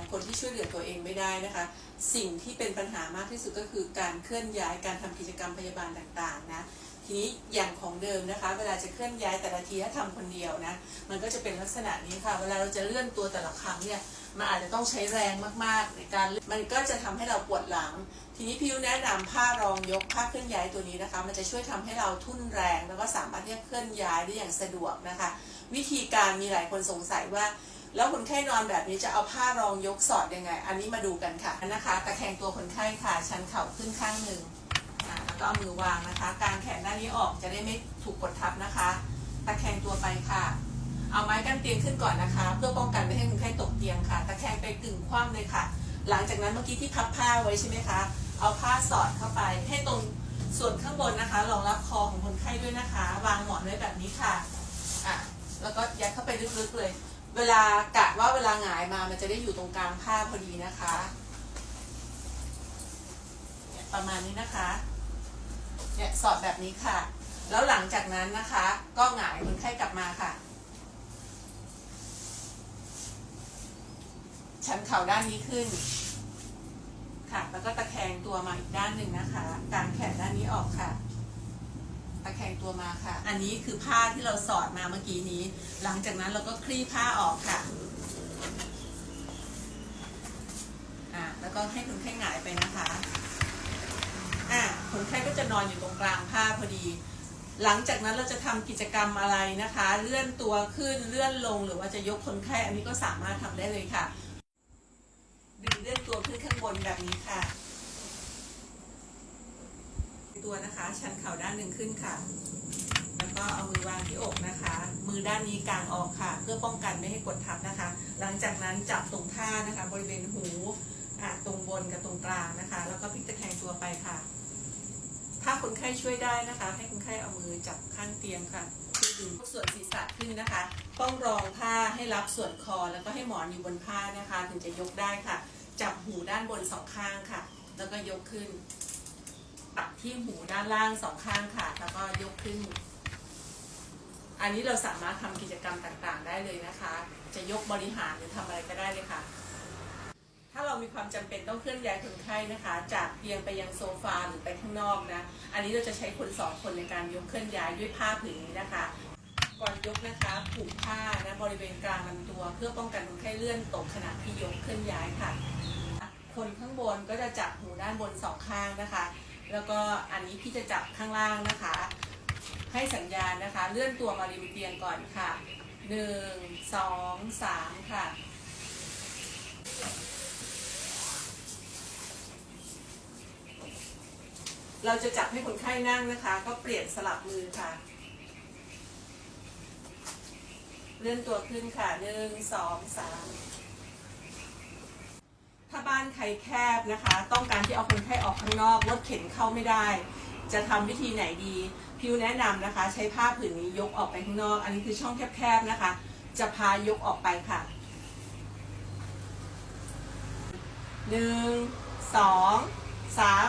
งคนที่ช่วยเหลือตัวเองไม่ได้นะคะ สิ่งที่เป็นปัญหามากที่สุดก็คือการเคลื่อนย้ายการทำกิจกรรมพยาบาลต่างๆนะทีนี้อย่างของเดิมนะคะ เวลาจะเคลื่อนย้ายแต่ละทีถ้าทำคนเดียวนะมันก็จะเป็นลักษณะนี้ค่ะ เวลาเราจะเลื่อนตัวแต่ละครั้งเนี่ยมันอาจจะต้องใช้แรงมากๆในการมันก็จะทำให้เราปวดหลัง ทีนี้พิวแนะนำผ้ารองยกผ้าเคลื่อนย้ายตัวนี้นะคะ มันจะช่วยทำให้เราทุ่นแรงแล้วก็สามารถที่จะเคลื่อนย้ายได้อย่างสะดวกนะคะ วิธีการมีหลายคนสงสัยว่า แล้วคนไข้นอนแบบนี้จะเอาผ้ารองยกสอดยังไง อันนี้มาดูกันค่ะนะคะ ตะแคงตัวคนไข้ค่ะ ชันเข่าขึ้นข้างหนึ่งแล้วก็เอามือวางนะคะ กางแขนด้านนี้ออกจะได้ไม่ถูกกดทับนะคะ ตะแคงตัวไปค่ะ เอาไม้กั้นเตียงขึ้นก่อนนะคะ เพื่อป้องกันไม่ให้คนไข้ตกเตียงค่ะ ตะแคงไปกึ่งคว่ำเลยค่ะ หลังจากนั้นเมื่อกี้ที่พับผ้าไว้ใช่ไหมคะ เอาผ้าสอดเข้าไป ให้ตรงส่วนข้างบนนะคะรองรับคอของคนไข้ด้วยนะคะ วางหมอนไว้แบบนี้ค่ะอะ แล้วก็ยัดเข้าไปลึกๆเลย เวลากะว่าเวลาหงายมามันจะได้อยู่ตรงกลางผ้าพอดีนะคะเนี่ยประมาณนี้นะคะเนี่ยสอดแบบนี้ค่ะ แล้วหลังจากนั้นนะคะ ก็หงายคนไข้กลับมาค่ะชันเข่าด้านนี้ขึ้น ค่ะ แล้วก็ตะแคงตัวมาอีกด้านหนึ่งนะคะกางแขนด้านนี้ออกค่ะ ตะแคงตัวมาค่ะ อันนี้คือผ้าที่เราสอดมาเมื่อกี้นี้ หลังจากนั้นเราก็คลี่ผ้าออกค่ะอ่าแล้วก็ให้คนไข้หงายไปนะคะอ่าคนไข้ก็จะนอนอยู่ตรงกลางผ้าพอดี หลังจากนั้นเราจะทำกิจกรรมอะไรนะคะ เลื่อนตัวขึ้นเลื่อนลงหรือว่าจะยกคนไข้อันนี้ก็สามารถทำได้เลยค่ะดึงเลื่อนตัวขึ้นข้างบนแบบนี้ค่ะ ตัวนะคะ ชันเข่าด้านหนึ่งขึ้นค่ะ แล้วก็เอามือวางที่อกนะคะ มือด้านนี้กางออกค่ะ เพื่อป้องกันไม่ให้กดทับนะคะ หลังจากนั้นจับตรงท่านะคะ บริเวณหูตรงบนกับตรงกลางนะคะ แล้วก็พลิกตะแคงตัวไปค่ะ ถ้าคนไข้ช่วยได้นะคะ ให้คนไข้เอามือจับข้างเตียงค่ะช่ดึงส่วนศีรษะขึ้นนะคะ ต้องรองผ้าให้รับส่วนคอ แล้วก็ให้หมอนอยู่บนผ้านะคะ ถึงจะยกได้ค่ะ จับหูด้านบนสองข้างค่ะ แล้วก็ยกขึ้น ที่หูด้านล่างสองข้างค่ะ แล้วก็ยกขึ้น อันนี้เราสามารถทำกิจกรรมต่างๆ ได้เลยนะคะ จะยกบริหารหรือทำอะไรก็ได้เลยค่ะ ถ้าเรามีความจำเป็นต้องเคลื่อนย้ายคนไข้นะคะ จากเตียงไปยังโซฟาหรือไปข้างนอกนะ อันนี้เราจะใช้คนสองคนในการยกเคลื่อนย้ายด้วยผ้าผืนนี้นะคะ ก่อนยกนะคะผูกผ้านะบริเวณกลางลำตัว เพื่อป้องกันคนไข้เลื่อนตกขณะที่ยกเคลื่อนย้ายค่ะ คนข้างบนก็จะจับหูด้านบนสองข้างนะคะ แล้วก็อันนี้พี่จะจับข้างล่างนะคะ ให้สัญญาณนะคะ เลื่อนตัวมาริมเตียงก่อนค่ะหนึ่งสองสามค่ะเราจะจับให้คนไข้นั่งนะคะ ก็เปลี่ยนสลับมือค่ะ เลื่อนตัวขึ้นค่ะหนึ่งสองสาม ไข้แคบนะคะ ต้องการที่เอาคนไข้ออกข้างนอกรถเข็นเข้าไม่ได้ จะทำวิธีไหนดี พิวแนะนำนะคะ ใช้ผ้าผืนนี้ยกออกไปข้างนอก อันนี้คือช่องแคบๆนะคะ จะพายกออกไปค่ะหนึ่งสองสาม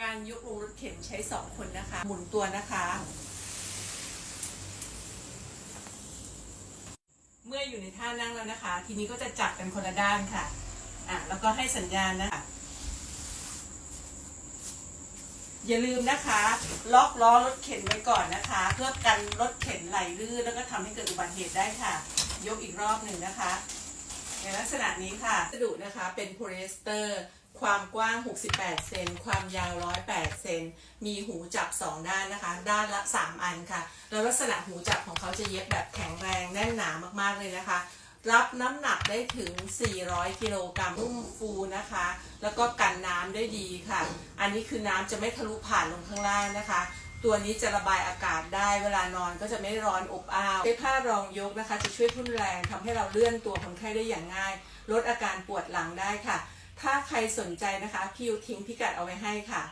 การยกลงรถเข็นใช้สองคนนะคะ หมุนตัวนะคะ เมื่ออยู่ในท่านั่งแล้วนะคะ ทีนี้ก็จะจับกันคนละด้านค่ะอะ แล้วก็ให้สัญญาณนะคะอย่าลืมนะคะ ล็อกล้อรถเข็นไว้ก่อนนะคะ เพื่อกันรถเข็นไหลลื่นแล้วก็ทำให้เกิดอุบัติเหตุได้ค่ะ ยกอีกรอบหนึ่งนะคะ ในลักษณะนี้ค่ะวัสดุนะคะเป็นโพลีเอสเตอร์ ความกว้าง 68 เซน ความยาว 108 เซน มีหูจับ 2 ด้านนะคะ ด้านละ 3 อันค่ะ แล้วลักษณะหูจับของเขาจะเย็บแบบแข็งแรงแน่นหนามากๆเลยนะคะ รับน้ำหนักได้ถึง 400 กิโลกรัมนุ่มฟูนะคะ แล้วก็กันน้ำได้ดีค่ะ อันนี้คือน้ำจะไม่ทะลุผ่านลงข้างล่างนะคะ ตัวนี้จะระบายอากาศได้ เวลานอนก็จะไม่ร้อนอบอ้าวใช้ผ้ารองยกนะคะ จะช่วยทุ่นแรงทำให้เราเลื่อนตัวคนไข้ได้อย่างง่าย ลดอาการปวดหลังได้ค่ะ ถ้าใครสนใจนะคะพี่ยูทิ้งพิกัดเอาไว้ให้ค่ะ